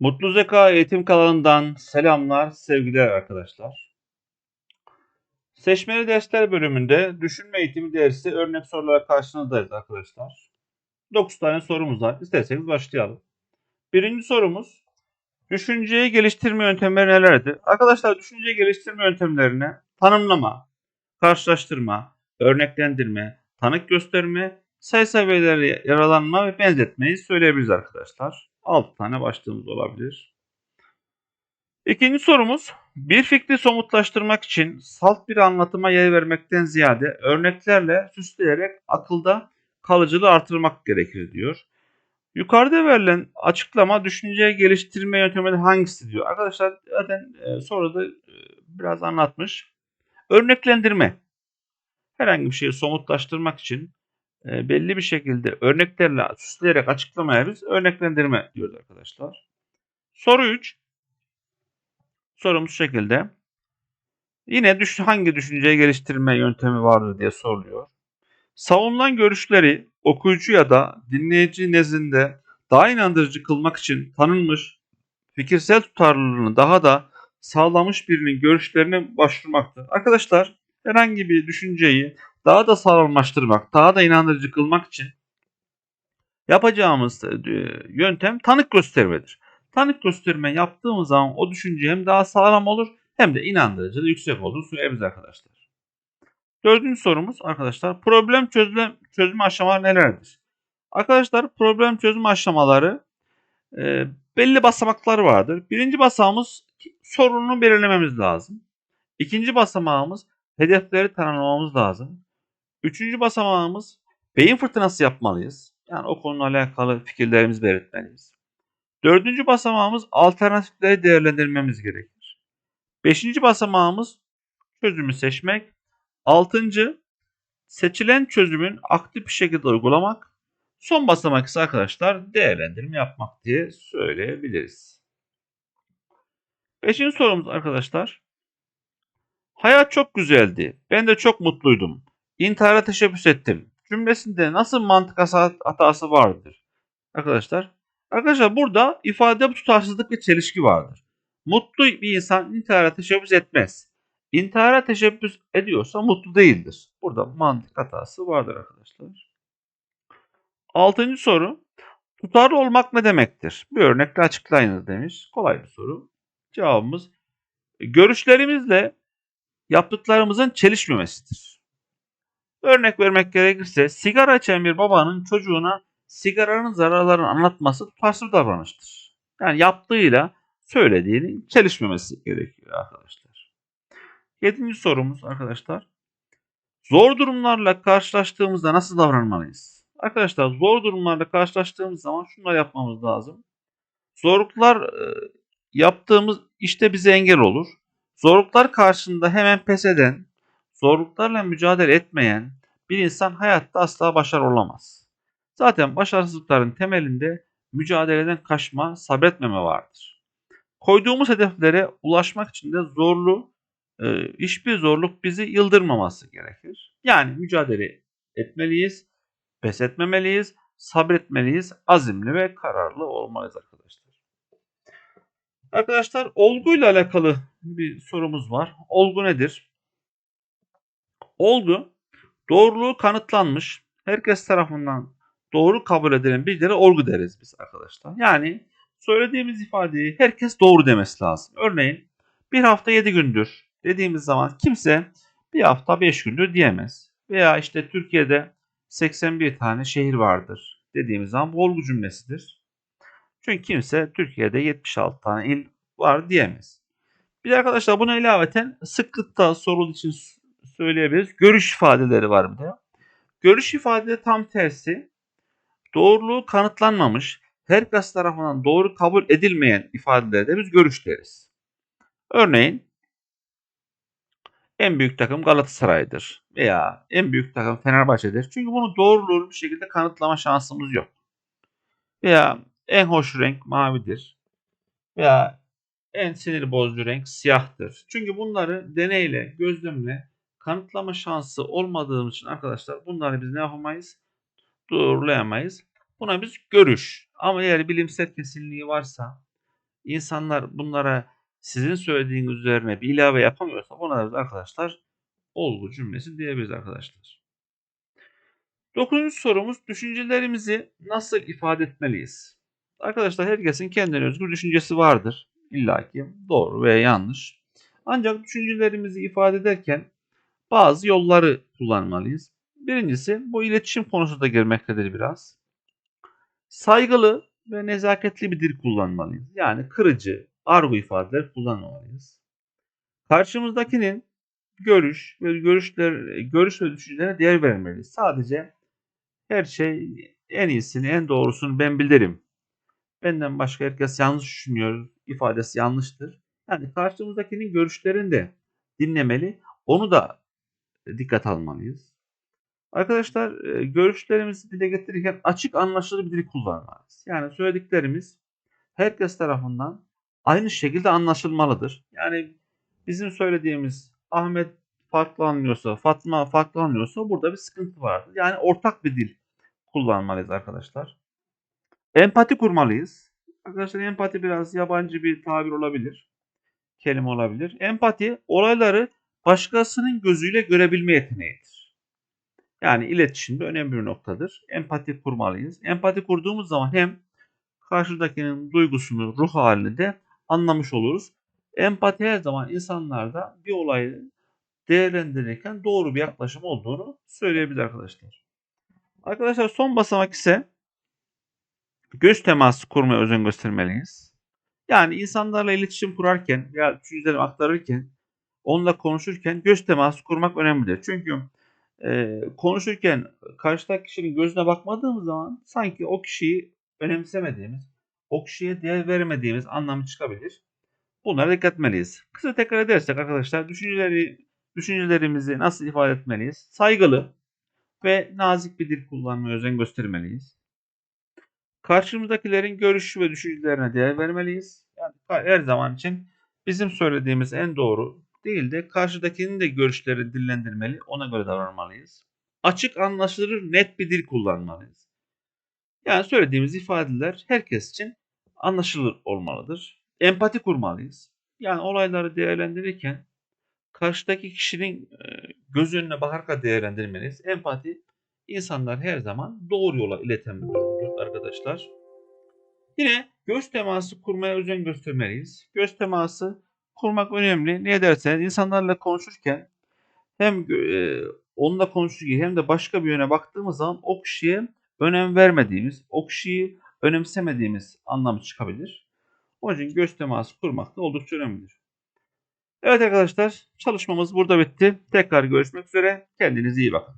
Mutlu Zeka Eğitim kanalından selamlar, sevgiler arkadaşlar. Seçmeli dersler bölümünde düşünme eğitimi dersi örnek sorulara karşınızdayız arkadaşlar. 9 tane sorumuz var. İsterseniz başlayalım. Birinci sorumuz, düşünceyi geliştirme yöntemleri nelerdir? Arkadaşlar düşünceyi geliştirme yöntemlerine tanımlama, karşılaştırma, örneklendirme, tanık gösterme, sayısal verileri yaralanma ve benzetmeyi söyleyebiliriz arkadaşlar. 6 tane başlığımız olabilir. İkinci sorumuz, bir fikri somutlaştırmak için salt bir anlatıma yer vermekten ziyade örneklerle süsleyerek akılda kalıcılığı artırmak gerekir diyor. Yukarıda verilen açıklama düşünceyi geliştirme yöntemleri hangisi diyor. Arkadaşlar zaten e, soruda e, biraz anlatmış. Örneklendirme. Herhangi bir şeyi somutlaştırmak için belli bir şekilde örneklerle süsleyerek açıklamaya biz örneklendirme diyoruz arkadaşlar. Soru 3. Sorumuz şekilde. Yine düş hangi düşünceyi geliştirme yöntemi vardır diye soruluyor. Savunulan görüşleri okuyucu ya da dinleyici nezdinde daha inandırıcı kılmak için tanınmış, fikirsel tutarlılığını daha da sağlamış birinin görüşlerine başvurmaktır. Arkadaşlar herhangi bir düşünceyi daha da sağlamlaştırmak, daha da inandırıcı kılmak için yapacağımız e, yöntem tanık göstermedir. Tanık gösterme yaptığımız zaman o düşünce hem daha sağlam olur hem de inandırıcı da yüksek olur söyleyebiliriz arkadaşlar. Dördüncü sorumuz arkadaşlar problem çözme, çözme aşamaları nelerdir? Arkadaşlar problem çözme aşamaları e, belli basamakları vardır. Birinci basamağımız sorunu belirlememiz lazım. İkinci basamağımız hedefleri tanımlamamız lazım. Üçüncü basamağımız beyin fırtınası yapmalıyız. Yani o konuyla alakalı fikirlerimizi belirtmeliyiz. Dördüncü basamağımız alternatifleri değerlendirmemiz gerekir. Beşinci basamağımız çözümü seçmek. Altıncı seçilen çözümün aktif bir şekilde uygulamak. Son basamak ise arkadaşlar değerlendirme yapmak diye söyleyebiliriz. Beşinci sorumuz arkadaşlar. Hayat çok güzeldi. Ben de çok mutluydum. İntihara teşebbüs ettim. Cümlesinde nasıl mantık hatası vardır? Arkadaşlar. Arkadaşlar burada ifade tutarsızlık ve çelişki vardır. Mutlu bir insan intihara teşebbüs etmez. İntihara teşebbüs ediyorsa mutlu değildir. Burada mantık hatası vardır arkadaşlar. Altıncı soru. Tutarlı olmak ne demektir? Bir örnekle açıklayınız demiş. Kolay bir soru. Cevabımız görüşlerimizle yaptıklarımızın çelişmemesidir. Örnek vermek gerekirse sigara içen bir babanın çocuğuna sigaranın zararlarını anlatması tutarsız davranıştır. Yani yaptığıyla söylediğinin çelişmemesi gerekiyor arkadaşlar. Yedinci sorumuz arkadaşlar. Zor durumlarla karşılaştığımızda nasıl davranmalıyız? Arkadaşlar zor durumlarla karşılaştığımız zaman şunları yapmamız lazım. Zorluklar yaptığımız işte bize engel olur. Zorluklar karşısında hemen pes eden, zorluklarla mücadele etmeyen bir insan hayatta asla başarılı olamaz. Zaten başarısızlıkların temelinde mücadeleden kaçma, sabretmeme vardır. Koyduğumuz hedeflere ulaşmak için de zorlu, e, hiçbir zorluk bizi yıldırmaması gerekir. Yani mücadele etmeliyiz, pes etmemeliyiz, sabretmeliyiz, azimli ve kararlı olmalıyız arkadaşlar. Arkadaşlar olguyla alakalı bir sorumuz var. Olgu nedir? Olgu doğruluğu kanıtlanmış, herkes tarafından doğru kabul edilen bilgilere olgu deriz biz arkadaşlar. Yani söylediğimiz ifadeyi herkes doğru demesi lazım. Örneğin bir hafta 7 gündür dediğimiz zaman kimse bir hafta 5 gündür diyemez. Veya işte Türkiye'de 81 tane şehir vardır dediğimiz zaman bu olgu cümlesidir. Çünkü kimse Türkiye'de 76 tane il var diyemez. Bir de arkadaşlar buna ilaveten sıklıkta sorul için söyleyebiliriz. Görüş ifadeleri var bir de. Görüş ifadeleri tam tersi. Doğruluğu kanıtlanmamış, herkes tarafından doğru kabul edilmeyen ifadelerde biz görüş deriz. Örneğin en büyük takım Galatasaray'dır veya en büyük takım Fenerbahçe'dir. Çünkü bunu doğruluğu bir şekilde kanıtlama şansımız yok. Veya en hoş renk mavidir. Veya en sinir bozucu renk siyahtır. Çünkü bunları deneyle, gözlemle kanıtlama şansı olmadığımız için arkadaşlar bunları biz ne yapamayız? Doğrulayamayız. Buna biz görüş. Ama eğer bilimsel kesinliği varsa insanlar bunlara sizin söylediğiniz üzerine bir ilave yapamıyorsa buna da biz arkadaşlar olgu cümlesi diyebiliriz arkadaşlar. Dokuzuncu sorumuz düşüncelerimizi nasıl ifade etmeliyiz? Arkadaşlar herkesin kendine özgür düşüncesi vardır. İlla ki doğru veya yanlış. Ancak düşüncelerimizi ifade ederken bazı yolları kullanmalıyız. Birincisi bu iletişim konusu da girmektedir biraz. Saygılı ve nezaketli bir dil kullanmalıyız. Yani kırıcı, argo ifadeler kullanmamalıyız. Karşımızdakinin görüş ve görüşler, görüş ve düşüncelerine değer vermeliyiz. Sadece her şey en iyisini, en doğrusunu ben bilirim. Benden başka herkes yanlış düşünüyor ifadesi yanlıştır. Yani karşımızdakinin görüşlerini de dinlemeli. Onu da dikkat almalıyız. Arkadaşlar e, görüşlerimizi dile getirirken açık anlaşılır bir dil kullanmalıyız. Yani söylediklerimiz herkes tarafından aynı şekilde anlaşılmalıdır. Yani bizim söylediğimiz Ahmet farklı anlıyorsa, Fatma farklı anlıyorsa burada bir sıkıntı vardır. Yani ortak bir dil kullanmalıyız arkadaşlar. Empati kurmalıyız. Arkadaşlar empati biraz yabancı bir tabir olabilir. Kelime olabilir. Empati olayları başkasının gözüyle görebilme yeteneğidir. Yani iletişimde önemli bir noktadır. Empati kurmalıyız. Empati kurduğumuz zaman hem karşıdakinin duygusunu, ruh halini de anlamış oluruz. Empati her zaman insanlarda bir olayı değerlendirirken doğru bir yaklaşım olduğunu söyleyebilir arkadaşlar. Arkadaşlar son basamak ise göz teması kurmaya özen göstermeliyiz. Yani insanlarla iletişim kurarken veya düşüncelerimi aktarırken, onunla konuşurken göz teması kurmak önemlidir. Çünkü e, konuşurken karşıdaki kişinin gözüne bakmadığımız zaman sanki o kişiyi önemsemediğimiz, o kişiye değer vermediğimiz anlamı çıkabilir. Bunlara dikkat etmeliyiz. Kısa tekrar edersek arkadaşlar düşünceleri, düşüncelerimizi nasıl ifade etmeliyiz? Saygılı ve nazik bir dil kullanmaya özen göstermeliyiz. Karşımızdakilerin görüşü ve düşüncelerine değer vermeliyiz. Yani her zaman için bizim söylediğimiz en doğru değil de karşıdakinin de görüşleri dillendirmeli, ona göre davranmalıyız. Açık, anlaşılır, net bir dil kullanmalıyız. Yani söylediğimiz ifadeler herkes için anlaşılır olmalıdır. Empati kurmalıyız. Yani olayları değerlendirirken karşıdaki kişinin göz önüne bakarak değerlendirmeliyiz. Empati insanlar her zaman doğru yola ileten bir durumdur arkadaşlar. Yine göz teması kurmaya özen göstermeliyiz. Göz teması kurmak önemli. Niye derseniz insanlarla konuşurken hem e, onunla konuşurken hem de başka bir yöne baktığımız zaman o kişiye önem vermediğimiz, o kişiyi önemsemediğimiz anlamı çıkabilir. Onun için göz teması kurmak da oldukça önemlidir. Evet arkadaşlar çalışmamız burada bitti. Tekrar görüşmek üzere. Kendinize iyi bakın.